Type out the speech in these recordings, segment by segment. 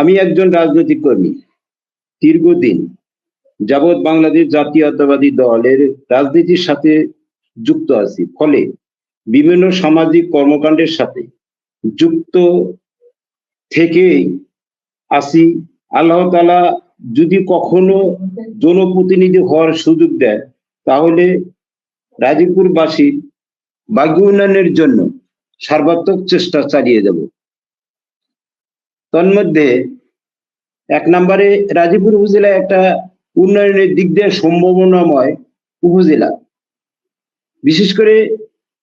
আমি একজন রাজনৈতিক কর্মী। দীর্ঘদিন যাবৎ বাংলাদেশ জাতীয়তাবাদী দলের রাজনীতির সাথে যুক্ত আছি। ফলে বিভিন্ন সামাজিক কর্মকাণ্ডের সাথে যুক্ত থেকেই আসি আল্লাহ তালা যদি কখনো জনপ্রতিনিধি হওয়ার সুযোগ দেয়, তাহলে রাজীবপুরবাসীর ভাগ্য উন্নয়নের জন্য সর্বাত্মক চেষ্টা চালিয়ে যাব। তন্মধ্যে এক নম্বরে রাজীবপুর উপজেলা একটা উন্নয়নের দিক দিয়ে সম্ভাবনাময় উপজেলা। বিশেষ করে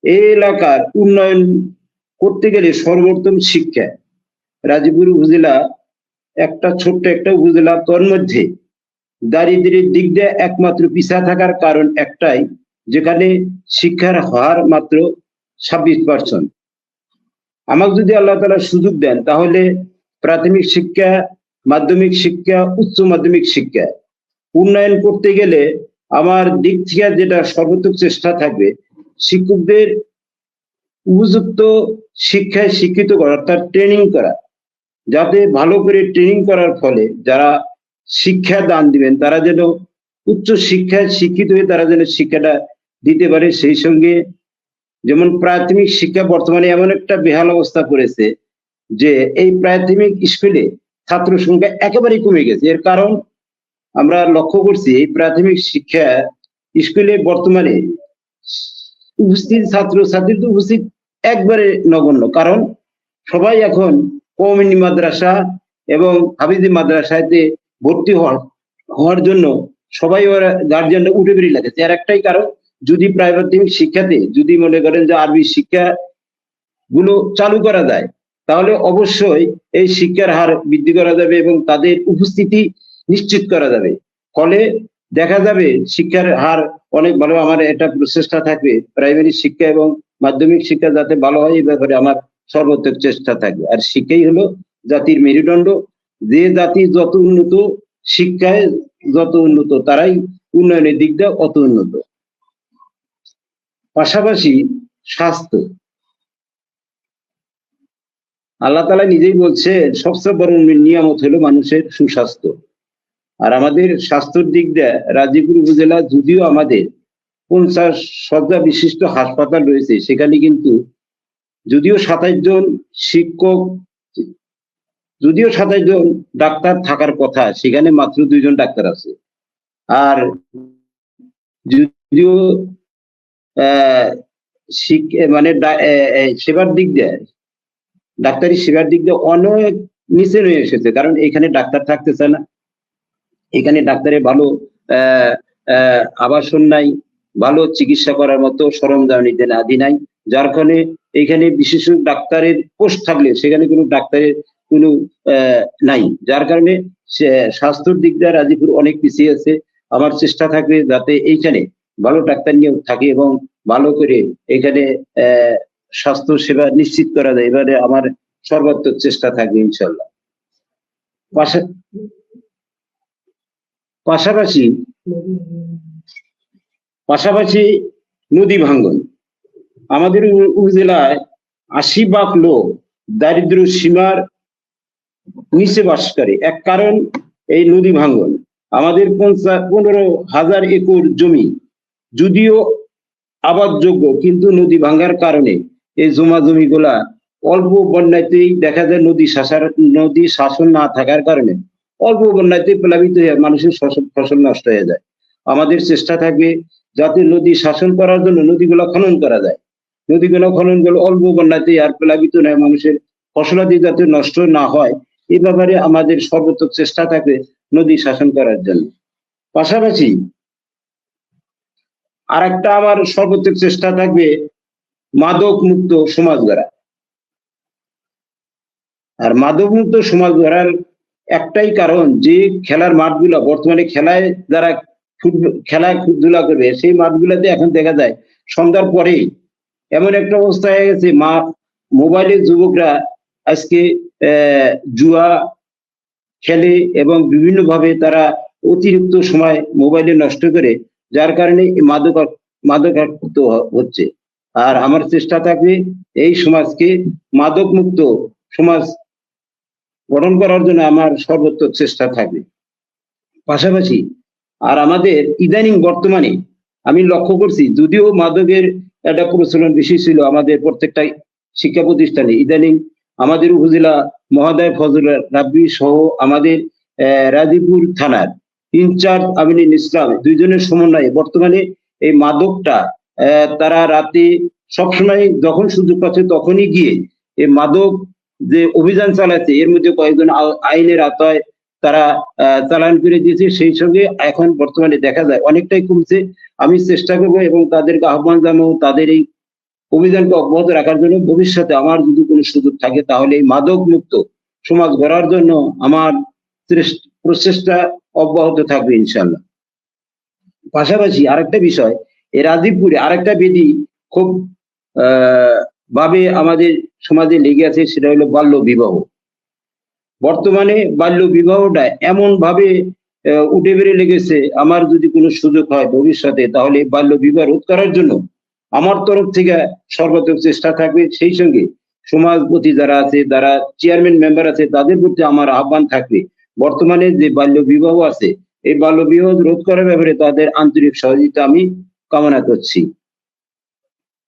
এই এলাকার উন্নয়ন করতে গেলে সর্বোত্তম শিক্ষা রাজীবপুর উপজেলা একটা ছোট্ট একটা উপজেলা। তন্মধ্যে দারিদ্রের দিক দিয়ে একমাত্র পিছা থাকার কারণ একটাই, যেখানে শিক্ষার হার মাত্র ছাব্বিশ পার্সেন্ট আমাকে যদি আল্লাহ তালা সুযোগ দেন, তাহলে প্রাথমিক শিক্ষা, মাধ্যমিক শিক্ষা, উচ্চ মাধ্যমিক শিক্ষা। উন্নয়ন করতে গেলে আমার দিক থেকে যেটা সর্বোত্তম চেষ্টা থাকবে, শিক্ষকদের উপযুক্ত শিক্ষায় শিক্ষিত করা, অর্থাৎ ট্রেনিং করা। যাতে ভালো করে ট্রেনিং করার ফলে যারা শিক্ষা দান দিবেন, তারা যেন উচ্চ শিক্ষায় শিক্ষিত হয়ে তারা যেন শিক্ষাটা দিতে পারে। সেই সঙ্গে যেমন প্রাথমিক শিক্ষা বর্তমানে এমন একটা বেহাল অবস্থা করেছে যে এই প্রাথমিক স্কুলে ছাত্র সংখ্যা একেবারেই কমে গেছে। এর কারণ আমরা লক্ষ্য করছি, এই প্রাথমিক শিক্ষা স্কুলে বর্তমানে উপস্থিত ছাত্র ছাত্রীদের উপস্থিত একবারে নগণ্য। কারণ সবাই এখন কমিউনি মাদ্রাসা এবং হাবিজি মাদ্রাসাতে ভর্তি হওয়ার হওয়ার জন্য সবাই ওরা গার্জিয়ানরা উঠে বেরিয়ে লাগেছে এর একটাই কারণ, যদি প্রাথমিক শিক্ষাতে যদি মনে করেন যে আরবি শিক্ষা গুলো চালু করা যায় তাহলে অবশ্যই এই শিক্ষার হার বৃদ্ধি করা যাবে এবং তাদের উপস্থিতি নিশ্চিত করা যাবে। ফলে দেখা যাবে শিক্ষার হার অনেক ভালো আমার এটা প্রচেষ্টা থাকবে প্রাইমারি শিক্ষা এবং মাধ্যমিক শিক্ষা যাতে ভালো হয় এই ব্যাপারে আমার সর্বোত্তম চেষ্টা থাকবে। আর শিক্ষাই হলো জাতির মেরুদণ্ড। যে জাতি যত উন্নত শিক্ষায় যত উন্নত, তারাই উন্নয়নের দিকটা অত উন্নত। পাশাপাশি স্বাস্থ্য। আল্লাহ তালা নিজেই বলছে, সবচেয়ে বড় নিয়ামত হলো মানুষের সুস্বাস্থ্য। আর আমাদের স্বাস্থ্যের দিক দিয়ে রাজীবপুর উপজেলা যদিও আমাদের পঞ্চাশ শয্যা বিশিষ্ট হাসপাতাল রয়েছে, সেখানে কিন্তু যদিও সাতাইশ জন শিক্ষক, যদিও সাতাইশ জন ডাক্তার থাকার কথা, সেখানে মাত্র দুইজন ডাক্তার আছে। আর যদিও, আহ মানে সেবার দিক দিয়ে ডাক্তারি সেবার দিক দিয়ে অনেক নিচে রয়ে এসেছে, কারণ এখানে ডাক্তার থাকতেছে না। এখানে ডাক্তারের ভালো আবাসন নাই, ভালো চিকিৎসা করার মতো সরঞ্জাম নিতে আদি নাই, যার ফলে এখানে বিশেষ ডাক্তারের পোস্ট থাকলে, সেখানে কোনো ডাক্তারের কোনো নাই। যার কারণে স্বাস্থ্যর দিক দিয়ে রাজীপুর অনেক পিছিয়ে আছে। আমার চেষ্টা থাকবে যাতে এইখানে ভালো ডাক্তার নিয়োগ থাকে এবং ভালো করে এখানে স্বাস্থ্য সেবা নিশ্চিত করা যায়। এবারে আমার সর্বাত্মক চেষ্টা থাকবে ইনশাল্লাহ পাশাপাশি পাশাপাশি নদী ভাঙ্গন। আমাদের উপজেলায় আশি ভাগ লোক দারিদ্র সীমার নিচে বাস করে। এক কারণ, এই নদী ভাঙ্গন। আমাদের পনেরো হাজার একর জমি। যদিও আবাদযোগ্য, কিন্তু নদী ভাঙ্গার কারণে এই জমা জমিগুলা অল্প বন্যাতেই দেখা যায় নদী শাসার, নদী শাসন না থাকার কারণে অল্প বন্যাতে প্লাবিত হয়ে মানুষের ফসল নষ্ট হয়ে যায়। আমাদের চেষ্টা থাকবে যাতে নদী শাসন করার জন্য নদীগুলো খনন করা যায়। নদীগুলো খনন করলে অল্প বন্যাতে আর প্লাবিত নয় মানুষের ফসলাদি যাতে নষ্ট না হয়, এ ব্যাপারে আমাদের সর্বোত্তম চেষ্টা থাকবে নদী শাসন করার জন্য। পাশাপাশি আর একটা আমার সর্বোচ্চ চেষ্টা থাকবে মাদক মুক্ত সমাজ গড়া আর মাদক মুক্ত সমাজ গড়ার একটাই কারণ যে খেলার মাঠগুলো, বর্তমানে খেলায় যারা খেলায় খেলাধুলা করবে, সেই মাঠগুলোতে এখন দেখা যায় সন্ধ্যার পরেই এমন একটা অবস্থা হয়ে গেছে মা মোবাইলের যুবকরা আজকে জুয়া খেলে এবং বিভিন্নভাবে তারা অতিরিক্ত সময় মোবাইলে নষ্ট করে, যার কারণে মাদক মাদকাক্ত হচ্ছে। আর আমার চেষ্টা থাকবে এই সমাজকে মাদক মুক্ত সমাজ গঠন করার জন্য আমার সর্বোত্তর চেষ্টা থাকবে। পাশাপাশি আর আমাদের ইদানিং বর্তমানে আমি লক্ষ্য করছি যদিও মাদকের একটা প্রচলন বেশি ছিল আমাদের প্রত্যেকটা শিক্ষা প্রতিষ্ঠানে ইদানিং আমাদের উপজেলা মহাদয় ফজল রাব্বি সহ আমাদের আহ, রাজীবপুর থানার ইনচার্জ আমিনুল ইসলাম দুইজনের সমন্বয়ে বর্তমানে এই মাদকটা তারা রাতে সবসময় যখন সুযোগ পাচ্ছে তখনই গিয়ে এই মাদক যে অভিযান চালাচ্ছে, এর মধ্যে কয়েকজন আইনের আওতায় তারা চালান করে দিয়েছে। সেই সঙ্গে এখন বর্তমানে দেখা যায় অনেকটাই কমছে। আমি চেষ্টা করব এবং তাদেরকে আহ্বান জানাব তাদের এই অভিযানকে অব্যাহত রাখার জন্য। ভবিষ্যতে আমার যদি কোনো সুযোগ থাকে তাহলে এই মাদক মুক্ত সমাজ গড়ার জন্য আমার প্রচেষ্টা অব্যাহত থাকবে ইনশাল্লাহ পাশাপাশি আরেকটা বিষয় এই রাজীবপুরে আরেকটা বেদি খুব ভাবে আমাদের সমাজে লেগে আছে, সেটা হলো বাল্য বিবাহ বর্তমানে বাল্য বিবাহটা এমন ভাবে উঠে বেড়ে লেগেছে, আমার যদি কোনো সুযোগ হয় ভবিষ্যতে, তাহলে বাল্য বিবাহ রোধ করার জন্য আমার তরফ থেকে সর্বাত্মক চেষ্টা থাকবে। সেই সঙ্গে সমাজপতি যারা আছে, যারা চেয়ারম্যান মেম্বার আছে, তাদের প্রতি আমার আহ্বান থাকবে। বর্তমানে যে বাল্য বিবাহ আছে, এই বাল্য বিবাহ রোধ করার ব্যাপারে তাদের আন্তরিক সহযোগিতা আমি কামনা করছি।